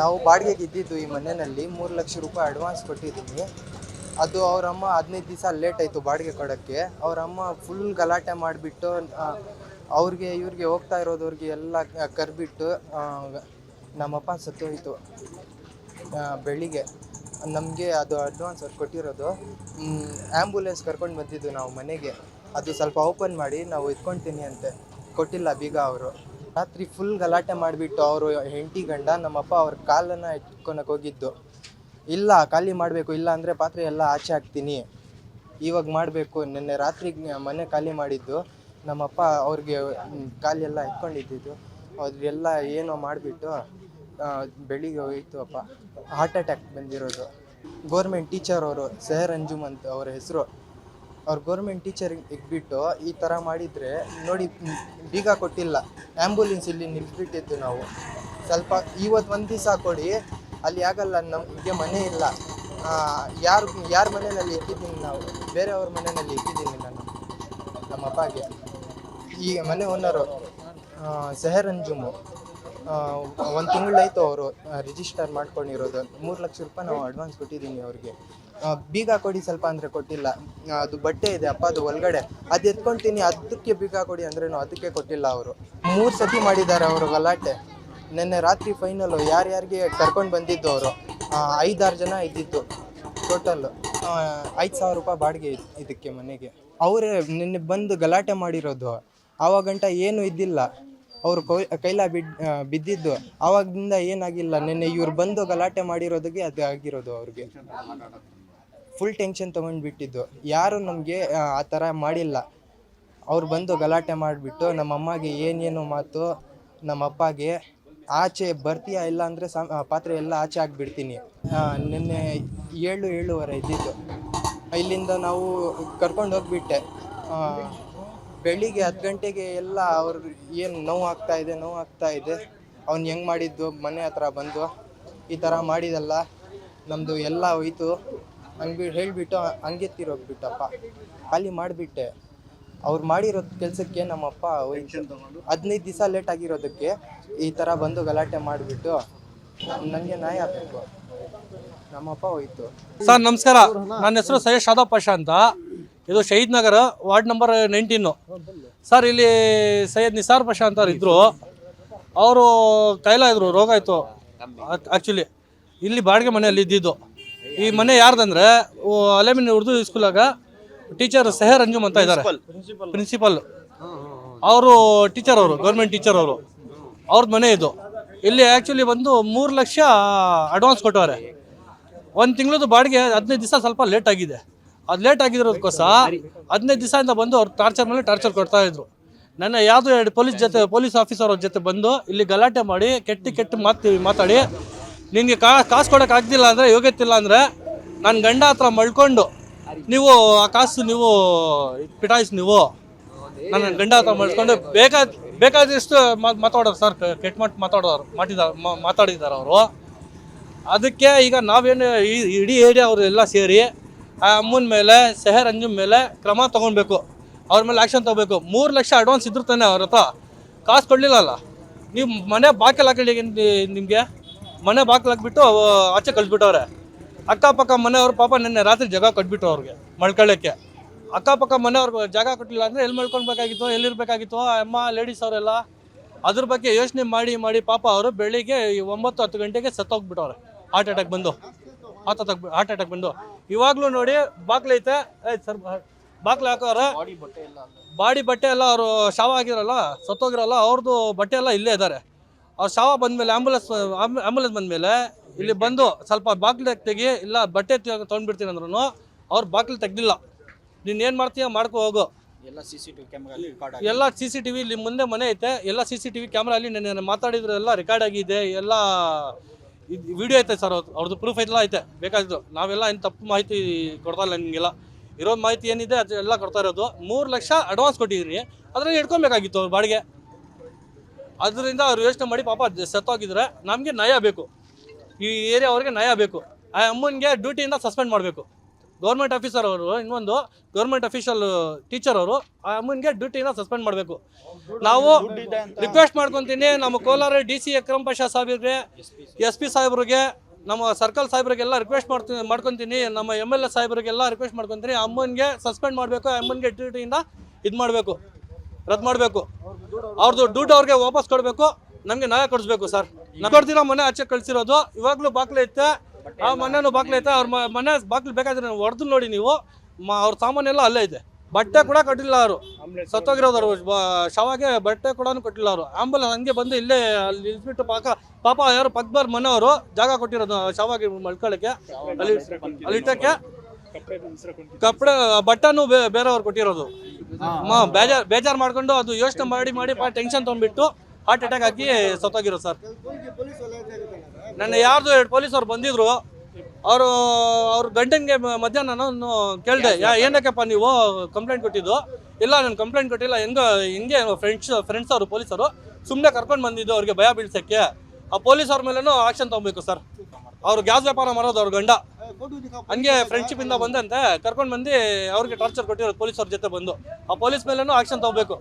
ನಾವು ಬಾಡಿಗೆಗೆ ಇದ್ದಿದ್ದು ಈ ಮನೆಯಲ್ಲಿ ಮೂರು ಲಕ್ಷ ರೂಪಾಯಿ ಅಡ್ವಾನ್ಸ್ ಕೊಟ್ಟಿದ್ದೀನಿ. ಅದು ಅವರಮ್ಮ ಹದಿನೈದು ದಿವಸ ಲೇಟ್ ಆಯಿತು ಬಾಡಿಗೆ ಕೊಡೋಕ್ಕೆ. ಅವರಮ್ಮ ಫುಲ್ ಗಲಾಟೆ ಮಾಡಿಬಿಟ್ಟು ಅವ್ರಿಗೆ, ಇವ್ರಿಗೆ ಹೋಗ್ತಾ ಇರೋದವ್ರಿಗೆ ಎಲ್ಲ ಕರ್ಬಿಟ್ಟು ನಮ್ಮಪ್ಪ ಸತ್ತೋಯ್ತು. ಬೆಳಿಗ್ಗೆ. ನಮಗೆ ಅದು ಅಡ್ವಾನ್ಸ್ ಅವ್ರು ಕೊಟ್ಟಿರೋದು. ಆ್ಯಂಬುಲೆನ್ಸ್ ಕರ್ಕೊಂಡು ಬಂದಿದ್ದು ನಾವು ಮನೆಗೆ. ಅದು ಸ್ವಲ್ಪ ಓಪನ್ ಮಾಡಿ ನಾವು ಇಟ್ಕೊಳ್ತೀನಿ ಅಂತೆ. ಕೊಟ್ಟಿಲ್ಲ ಬೀಗ ಅವರು. ರಾತ್ರಿ ಫುಲ್ ಗಲಾಟೆ ಮಾಡಿಬಿಟ್ಟು ಅವರು ಹೆಂಡತಿ ಗಂಡ ನಮ್ಮಪ್ಪ ಅವ್ರ ಕಾಲನ್ನು ಇಟ್ಕೊಳಕ್ಕೆ ಹೋಗಿದ್ದು. ಇಲ್ಲ, ಖಾಲಿ ಮಾಡಬೇಕು, ಇಲ್ಲ ಅಂದರೆ ಪಾತ್ರೆ ಎಲ್ಲ ಆಚೆ ಹಾಕ್ತೀನಿ. ಇವಾಗ ಮಾಡಬೇಕು, ನಿನ್ನೆ ರಾತ್ರಿ ಮನೆ ಖಾಲಿ ಮಾಡಿದ್ದು. ನಮ್ಮಪ್ಪ ಅವ್ರಿಗೆ ಕಾಲೆಲ್ಲ ಎತ್ಕೊಂಡಿದ್ದಿದ್ದು. ಅದೆಲ್ಲ ಏನೋ ಮಾಡಿಬಿಟ್ಟು ಬೆಳಿಗ್ಗೆ ಹೋಯಿತು ಅಪ್ಪ. ಹಾರ್ಟ್ ಅಟ್ಯಾಕ್ ಬಂದಿರೋದು. ಗೋರ್ಮೆಂಟ್ ಟೀಚರ್ ಅವರು ಸೆಹರ್ ಅಂಜುಮ್ ಅಂತ ಅವ್ರ ಹೆಸರು. ಅವ್ರು ಗೌರ್ಮೆಂಟ್ ಟೀಚರ್ ಇಟ್ಬಿಟ್ಟು ಈ ಥರ ಮಾಡಿದರೆ ನೋಡಿ, ಬೀಗ ಕೊಟ್ಟಿಲ್ಲ. ಆ್ಯಂಬುಲೆನ್ಸ್ ಇಲ್ಲಿ ನಿಲ್ಬಿಟ್ಟಿದ್ದು ನಾವು. ಸ್ವಲ್ಪ ಇವತ್ತು ಒಂದು ದಿವಸ ಕೊಡಿ, ಅಲ್ಲಿ ಆಗಲ್ಲ ನಮಗೆ ಮನೆ ಇಲ್ಲ. ಯಾರು, ಯಾರ ಮನೆಯಲ್ಲಿ ಇಟ್ಟಿದ್ದೀನಿ ನಾವು? ಬೇರೆಯವ್ರ ಮನೆಯಲ್ಲಿ ಇಟ್ಟಿದ್ದೀನಿ ನಾನು, ನಮ್ಮ ಅಪ್ಪಗೆ. ಈ ಮನೆ ಓನರು ಸೆಹರ್ ಅಂಜುಮು ಒಂದು ತಿಂಗಳಾಯಿತು ಅವರು ರಿಜಿಸ್ಟರ್ ಮಾಡ್ಕೊಂಡಿರೋದು. ಮೂರು ಲಕ್ಷ ರೂಪಾಯಿ ನಾವು ಅಡ್ವಾನ್ಸ್ ಕೊಟ್ಟಿದ್ದೀನಿ ಅವ್ರಿಗೆ. ಬೀಗ ಕೊಡಿ ಸ್ವಲ್ಪ ಅಂದರೆ ಕೊಟ್ಟಿಲ್ಲ. ಅದು ಬಟ್ಟೆ ಇದೆ, ಅಪ್ಪ ಅದು ಒಳಗಡೆ. ಅದು ಎತ್ಕೊಳ್ತೀನಿ ಅದಕ್ಕೆ ಬೀಗ ಕೊಡಿ ಅಂದ್ರೇನು ಅದಕ್ಕೆ ಕೊಟ್ಟಿಲ್ಲ ಅವರು. ಮೂರು ಸತಿ ಮಾಡಿದ್ದಾರೆ ಅವರು ಗಲಾಟೆ. ನಿನ್ನೆ ರಾತ್ರಿ ಫೈನಲು ಯಾರ್ಯಾರಿಗೆ ಕರ್ಕೊಂಡು ಬಂದಿದ್ದು ಅವರು? ಐದಾರು ಜನ ಇದ್ದಿದ್ದು. ಟೋಟಲ್ ಐದು ಸಾವಿರ ರೂಪಾಯಿ ಬಾಡಿಗೆ ಇದಕ್ಕೆ ಮನೆಗೆ. ಅವರೇ ನಿನ್ನೆ ಬಂದು ಗಲಾಟೆ ಮಾಡಿರೋದು. ಆವಾಗಂಟ ಏನು ಇದ್ದಿಲ್ಲ. ಅವರು ಕೈ, ಕೈಲ ಬಿಡ್ ಬಿದ್ದಿದ್ದು. ಆವಾಗಿಂದ ಏನಾಗಿಲ್ಲ. ನಿನ್ನೆ ಇವ್ರು ಬಂದು ಗಲಾಟೆ ಮಾಡಿರೋದಕ್ಕೆ ಅದು ಆಗಿರೋದು ಅವ್ರಿಗೆ. ಫುಲ್ ಟೆನ್ಷನ್ ತೊಗೊಂಡ್ಬಿಟ್ಟಿದ್ದು. ಯಾರು ನಮಗೆ, ಆ ಥರ ಮಾಡಿಲ್ಲ. ಅವ್ರು ಬಂದು ಗಲಾಟೆ ಮಾಡಿಬಿಟ್ಟು ನಮ್ಮಮ್ಮಗೆ ಏನೇನು ಮಾತು ನಮ್ಮ ಅಪ್ಪಗೆ ಆಚೆ ಬರ್ತೀಯಾ ಇಲ್ಲ ಅಂದರೆ ಪಾತ್ರೆ ಎಲ್ಲ ಆಚೆ ಹಾಕ್ಬಿಡ್ತೀನಿ ನಿನ್ನೆ ಏಳು, ಏಳುವರೆ ಇದ್ದಿದ್ದು. ಇಲ್ಲಿಂದ ನಾವು ಕರ್ಕೊಂಡು ಹೋಗ್ಬಿಟ್ಟೆ. ಬೆಳಿಗ್ಗೆ ಹತ್ತು ಗಂಟೆಗೆ ಎಲ್ಲ ಅವ್ರು ಏನು ನೋವು ಆಗ್ತಾ ಇದೆ, ನೋವು ಆಗ್ತಾ ಇದೆ. ಅವ್ನು ಹೆಂಗೆ ಮಾಡಿದ್ದು, ಮನೆ ಹತ್ರ ಬಂದು ಈ ಥರ ಮಾಡಿದಲ್ಲ. ನಮ್ಮದು ಎಲ್ಲ ಹೋಯ್ತು. ಹಂಗೆ ಹೇಳಿಬಿಟ್ಟು ಹಂಗೆ ತಿರೋಗ್ಬಿಟ್ಟಪ್ಪ ಖಾಲಿ ಮಾಡಿಬಿಟ್ಟೆ. ಅವ್ರು ಮಾಡಿರೋ ಕೆಲಸಕ್ಕೆ ನಮ್ಮಪ್ಪ ಹದಿನೈದು ದಿವಸ ಲೇಟ್ ಆಗಿರೋದಕ್ಕೆ ಈ ಥರ ಬಂದು ಗಲಾಟೆ ಮಾಡಿಬಿಟ್ಟು ನನಗೆ ನಾಯಿ ಆಗಬೇಕು ನಮ್ಮಪ್ಪ ಹೋಯ್ತು. ಸರ್, ನಮಸ್ಕಾರ. ನನ್ನ ಹೆಸರು ಸೈಯದ್ ಶಾದಾ ಪಾಷಾ ಅಂತ. ಇದು Shaheed Nagar, ward number nineteen. Sir, ಇಲ್ಲಿ ಸೈಯದ್ ನಿಸಾರ್ ಪಾಷಾ ಅಂತ ಇದ್ರು. ಅವರು ಕೈಲ ಇದ್ರು, ರೋಗ ಆಯಿತು. ಆ್ಯಕ್ಚುಲಿ ಇಲ್ಲಿ ಬಾಡಿಗೆ ಮನೆಯಲ್ಲಿ ಇದ್ದಿದ್ದು. ಈ ಮನೆ ಯಾರ್ದಂದ್ರೆ ಅಲೆಮಿನ ಉರ್ದು ಸ್ಕೂಲಾಗ ಟೀಚರ್ ಸೆಹರ್ ಅಂಜುಮ್ ಅಂತ ಇದ್ದಾರೆ ಪ್ರಿನ್ಸಿಪಲ್ ಅವರು ಟೀಚರ್ ಅವರು ಗೌರ್ಮೆಂಟ್ ಟೀಚರ್ ಅವರು. ಅವ್ರದ್ದು ಮನೆ ಇದು. ಇಲ್ಲಿ ಆ್ಯಕ್ಚುಲಿ ಬಂದು ಮೂರು ಲಕ್ಷ ಅಡ್ವಾನ್ಸ್ ಕೊಟ್ಟವ್ರೆ. ಒಂದು ತಿಂಗಳದ್ದು ಬಾಡಿಗೆ ಹದಿನೈದು ದಿವಸ ಸ್ವಲ್ಪ ಲೇಟ್ ಆಗಿದೆ. ಅದು ಲೇಟ್ ಆಗಿರೋದಕ್ಕೋಸ್ಕರ ಹದಿನೈದು ದಿವಸದಿಂದ ಬಂದು ಅವ್ರು ಟಾರ್ಚರ್ ಮೇಲೆ ಟಾರ್ಚರ್ ಕೊಡ್ತಾ ಇದ್ರು. ನನ್ನ ಯಾವುದೋ ಎರಡು ಪೊಲೀಸ್ ಜೊತೆ ಪೊಲೀಸ್ ಆಫೀಸರ್ ಅವ್ರ ಜೊತೆ ಬಂದು ಇಲ್ಲಿ ಗಲಾಟೆ ಮಾಡಿ ಕೆಟ್ಟ ಕೆಟ್ಟ ಮಾತು ಮಾತಾಡಿ ನಿನಗೆ ಕಾ, ಕಾಸು ಕೊಡೋಕೆ ಆಗ್ತಿಲ್ಲ ಅಂದರೆ ಯೋಗ್ಯತೆ ಇಲ್ಲ ಅಂದರೆ ನನ್ನ ಗಂಡ ಹತ್ರ ಮಳ್ಕೊಂಡು ನೀವು ಆ ಕಾಸು ನೀವು ಪಿಟಾಯಿಸಿ ನೀವು. ನನ್ನ ಗಂಡ ಹತ್ರ ಮಳ್ಕೊಂಡು ಬೇಕಾದ ಬೇಕಾದಷ್ಟು ಮಾತ್- ಮಾತಾಡೋರು ಸರ್ ಕೆಟ್ಟ ಮಟ್ಟ ಮಾತಾಡೋರು ಮಾಡಿದ್ದಾರೆ ಮಾತಾಡಿದ್ದಾರೆ ಅವರು. ಅದಕ್ಕೆ ಈಗ ನಾವೇನು ಇಡೀ ಏರಿಯಾ ಅವರು ಎಲ್ಲ ಸೇರಿ ಆ ಅಮ್ಮನ ಮೇಲೆ ಸೆಹರ್ ಅಂಜುಮ್ ಮೇಲೆ ಕ್ರಮ ತೊಗೊಳ್ಬೇಕು ಅವ್ರ ಮೇಲೆ ಆ್ಯಕ್ಷನ್ ತೊಗೋಬೇಕು. ಮೂರು ಲಕ್ಷ ಅಡ್ವಾನ್ಸ್ ಇದ್ರು ತಾನೆ ಅವ್ರ ಹತ್ರ. ಕಾಸು ಕೊಡಲಿಲ್ಲಲ್ಲ ನೀವು ಮನೆ ಬಾಗಿಲು ಹಾಕಿ ನಿಮಗೆ? ಮನೆ ಬಾಗಿಲು ಹಾಕ್ಬಿಟ್ಟು ಅವು ಆಚೆ ಕಳಿಸ್ಬಿಟ್ಟವ್ರೆ ಅಕ್ಕಪಕ್ಕ ಮನೆಯವ್ರು ಪಾಪ ನಿನ್ನೆ ರಾತ್ರಿ ಜಾಗ ಕೊಟ್ಬಿಟ್ರು ಅವ್ರಿಗೆ ಮಳ್ಕೊಳ್ಳೋಕ್ಕೆ ಅಕ್ಕಪಕ್ಕ ಮನೆಯವ್ರಿಗೆ ಜಾಗ ಕೊಟ್ಟಿಲ್ಲ ಅಂದರೆ ಎಲ್ಲಿ ಮಳ್ಕೊಳ್ಬೇಕಾಗಿತ್ತು ಎಲ್ಲಿರ್ಬೇಕಾಗಿತ್ತು ಅಮ್ಮ ಲೇಡೀಸ್ ಅವರೆಲ್ಲ ಅದ್ರ ಬಗ್ಗೆ ಯೋಚನೆ ಮಾಡಿ ಮಾಡಿ ಪಾಪ ಅವರು ಬೆಳಿಗ್ಗೆ ಈ ಒಂಬತ್ತು ಹತ್ತು ಗಂಟೆಗೆ ಸತ್ತೋಗ್ಬಿಟ್ಟವ್ರೆ. ಹಾರ್ಟ್ ಅಟ್ಯಾಕ್ ಬಂದು. ಹಾರ್ಟ್ ಅಟ್ಯಾಕ್ ಹಾರ್ಟ್ ಅಟ್ಯಾಕ್ ಬಂದು. ಇವಾಗಲೂ ನೋಡಿ ಬಾಗ್ಲೈತೆ ಸರ್ ಬಾಗ್ಲು ಹಾಕೋರೆ. ಬಾಡಿ ಬಟ್ಟೆ ಎಲ್ಲ. ಅವರು ಶಾವ ಆಗಿರಲ್ಲ ಸತ್ತೋಗಿರಲ್ಲ ಅವ್ರದ್ದು ಬಟ್ಟೆ ಎಲ್ಲ ಇಲ್ಲೇ ಇದ್ದಾರೆ ಅವ್ರು ಶವ ಬಂದಮೇಲೆ ಆಂಬುಲೆನ್ಸ್ ಆಂಬುಲೆನ್ಸ್ ಬಂದಮೇಲೆ ಇಲ್ಲಿ ಬಂದು ಸ್ವಲ್ಪ ಬಾಗಿಲು ತೆಗಿ ಇಲ್ಲ ಬಟ್ಟೆ ತೊಗೊಂಡ್ಬಿಡ್ತೀನಿ ಅಂದ್ರೂ ಅವ್ರು ಬಾಗಿಲು ತೆಗ್ದಿಲ್ಲ. ನೀನು ಏನು ಮಾಡ್ತೀಯ ಮಾಡ್ಕೊ ಹೋಗು. ಎಲ್ಲ ಸಿ ಸಿ ಟಿವಿ ಕ್ಯಾಮ್ರಾ ಎಲ್ಲ ಸಿ ಸಿ ಟಿ ವಿ ಇಲ್ಲಿ ಮುಂದೆ ಮನೆ ಐತೆ. ಎಲ್ಲ C C T V camera ಅಲ್ಲಿ ನೆನ್ನೆ ಮಾತಾಡಿದ್ರು ಎಲ್ಲ ರೆಕಾರ್ಡ್ ಆಗಿದೆ ಎಲ್ಲ ವಿಡಿಯೋ ಐತೆ ಸರ್ ಅವ್ರದ್ದು ಅವ್ರದ್ದು ಪ್ರೂಫ್ ಐತೆಲ್ಲ ಐತೆ. ಬೇಕಾಗಿದ್ದು. ನಾವೆಲ್ಲ ಏನು ತಪ್ಪು ಮಾಹಿತಿ ಕೊಡ್ತಾ ಇಲ್ಲ ನಿಮಗೆಲ್ಲ. ಇರೋ ಮಾಹಿತಿ ಏನಿದೆ ಅದು ಎಲ್ಲ ಕೊಡ್ತಾ ಇರೋದು. ಮೂರು ಲಕ್ಷ ಅಡ್ವಾನ್ಸ್ ಕೊಟ್ಟಿದ್ರಿ ಅದರಲ್ಲಿ ಇಟ್ಕೊಬೇಕಾಗಿತ್ತು ಅವ್ರ ಬಾಡಿಗೆ. ಅದರಿಂದ ಅವ್ರು ಯೋಚನೆ ಮಾಡಿ ಪಾಪ ಸತ್ತೋಗಿದ್ರೆ ನಮಗೆ ನಯ ಬೇಕು. ಈ ಏರಿಯಾ ಅವ್ರಿಗೆ ನಯ ಬೇಕು. ಆ ಅಮ್ಮನಿಗೆ ಡ್ಯೂಟಿಯಿಂದ ಸಸ್ಪೆಂಡ್ ಮಾಡಬೇಕು. ಗೌರ್ಮೆಂಟ್ ಆಫೀಸರ್ ಅವರು, ಇನ್ನೊಂದು ಗೌರ್ಮೆಂಟ್ ಅಫಿಷಿಯಲ್ ಟೀಚರ್ ಅವರು, ಆ ಅಮ್ಮನಿಗೆ ಡ್ಯೂಟಿಯಿಂದ ಸಸ್ಪೆಂಡ್ ಮಾಡಬೇಕು. ನಾವು ರಿಕ್ವೆಸ್ಟ್ ಮಾಡ್ಕೊತೀನಿ, ನಮ್ಮ ಕೋಲಾರ ಡಿ ಸಿ ಅಕ್ರಮ್ ಪಾಷಾ ಸಾಹೇಬ್ರಿಗೆ, ಎಸ್ ಪಿ ಸಾಹೇಬ್ರಿಗೆ, ನಮ್ಮ ಸರ್ಕಲ್ ಸಾಹೇಬ್ರಿಗೆಲ್ಲ ರಿಕ್ವೆಸ್ಟ್ ಮಾಡ್ತೀನಿ ಮಾಡ್ಕೊತೀನಿ, ನಮ್ಮ ಎಂ ಎಲ್ ಎ ಸಾಹೇಬ್ರಿಗೆಲ್ಲ ರಿಕ್ವೆಸ್ಟ್ ಮಾಡ್ಕೊತೀನಿ ಅಮ್ಮನಿಗೆ ಸಸ್ಪೆಂಡ್ ಮಾಡಬೇಕು ಅಮ್ಮನಿಗೆ ಡ್ಯೂಟಿಯಿಂದ ಇದು ಮಾಡಬೇಕು. ರದ್ದು ಮಾಡಬೇಕು. ಅವ್ರದ್ದು ದುಡ್ಡು ಅವ್ರಿಗೆ ವಾಪಸ್ ಕೊಡಬೇಕು. ನಮಗೆ ನ್ಯಾಯ ಕೊಡಿಸ್ಬೇಕು ಸರ್. ಕೊಡ್ದಿರೋ ಮನೆ ಆಚೆ ಕಳ್ಸಿರೋದು. ಇವಾಗಲೂ ಬಾಕ್ಲೆ ಐತೆ. ಆ ಮನೆನೂ ಬಾಕ್ಲೆ ಐತೆ. ಅವ್ರ ಮನೆ ಬಾಕ್ಲು ಬೇಕಾದ್ರೆ ಹೊಡೆದು ನೋಡಿ ನೀವು. ಅವ್ರ ಸಾಮಾನೆಲ್ಲ ಅಲ್ಲೇ ಇದೆ. ಬಟ್ಟೆ ಕೂಡ ಕಟ್ಟಿಲ್ಲ ಅವರು. ಸತ್ತೋಗಿರೋದವ್ರು. ಶವಾಗೆ ಬಟ್ಟೆ ಕೂಡ ಕೊಟ್ಟಿಲ್ಲ ಅವರು. ಆಂಬುಲೆನ್ಸ್ ಹಂಗೆ ಬಂದು ಇಲ್ಲೇ ಅಲ್ಲಿ ಇಳಿಸ್ಬಿಟ್ಟು ಪಾಕ, ಪಾಪ ಯಾರು ಪಕ್ಬಾರ್ ಮನೆಯವರು ಜಾಗ ಕೊಟ್ಟಿರೋದು ಶವಾಗಿ ಮಲ್ಕೊಳ್ಳೋಕ್ಕೆ. ಅಲ್ಲಿ ಅಲ್ಲಿ ಇಟ್ಟಕ್ಕೆ. ಕಪ್ಪಡೆ ಬಟ್ಟನು ಬೇರೆಯವ್ರು ಕೊಟ್ಟಿರೋದು. ಅಮ್ಮ ಬೇಜಾರ್ ಬೇಜಾರು ಮಾಡ್ಕೊಂಡು ಅದು ಯೋಚನೆ ಮಾಡಿ ಮಾಡಿ ಟೆನ್ಷನ್ ತೊಗೊಂಡ್ಬಿಟ್ಟು ಹಾರ್ಟ್ ಅಟ್ಯಾಕ್ ಹಾಕಿ ಸತ್ತೋಗಿರೋ ಸರ್. ನನ್ನ ಯಾರ್ದು ಎರಡು ಪೊಲೀಸ್ ಅವ್ರು ಬಂದಿದ್ರು ಅವರು ಅವ್ರ ಗಂಡನಿಗೆ ಮಧ್ಯಾಹ್ನ ನಾನು ಕೇಳಿದೆ ಯಾ ಏನಕ್ಕಪ್ಪ ನೀವು ಕಂಪ್ಲೇಂಟ್ ಕೊಟ್ಟಿದ್ದು? ಇಲ್ಲ ನಾನು ಕಂಪ್ಲೇಂಟ್ ಕೊಟ್ಟಿಲ್ಲ ಹೆಂಗ ಹಿಂಗೆ ಫ್ರೆಂಡ್ಸ್ ಫ್ರೆಂಡ್ಸ್ ಅವರು ಪೊಲೀಸರು ಸುಮ್ಮನೆ ಕರ್ಕೊಂಡು ಬಂದಿದ್ದು ಅವ್ರಿಗೆ ಭಯ ಬೀಳ್ಸೋಕ್ಕೆ. ಆ ಪೊಲೀಸ್ ಅವ್ರ ಮೇಲೇನೂ ಆಕ್ಷನ್ ತೊಗೊಬೇಕು ಸರ್. ಅವ್ರು ಗ್ಯಾಸ್ ವ್ಯಾಪಾರ ಮಾಡೋದು ಅವ್ರ ಗಂಡ. ಹಂಗೆ ಫ್ರೆಂಡ್ಶಿಪ್ ಇಂದ ಬಂದಂತೆ ಕರ್ಕೊಂಡು ಬಂದು ಅವ್ರಿಗೆ ಟಾರ್ಚರ್ ಕೊಟ್ಟಿರೋದು ಅವ್ರ ಜೊತೆ ಬಂದು. ಆ ಪೊಲೀಸ್ ಮೇಲೆ ಆಕ್ಷನ್ ತಗೋಬೇಕು.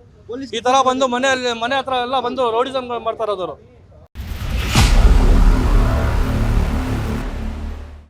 ಈ ತರ ಬಂದು ಮನೆಯಲ್ಲಿ ಮನೆ ಹತ್ರ ಎಲ್ಲ ಬಂದು ರೋಡಿಸಮ್ ಮಾಡ್ತಾ ಇರೋದವ್ರು.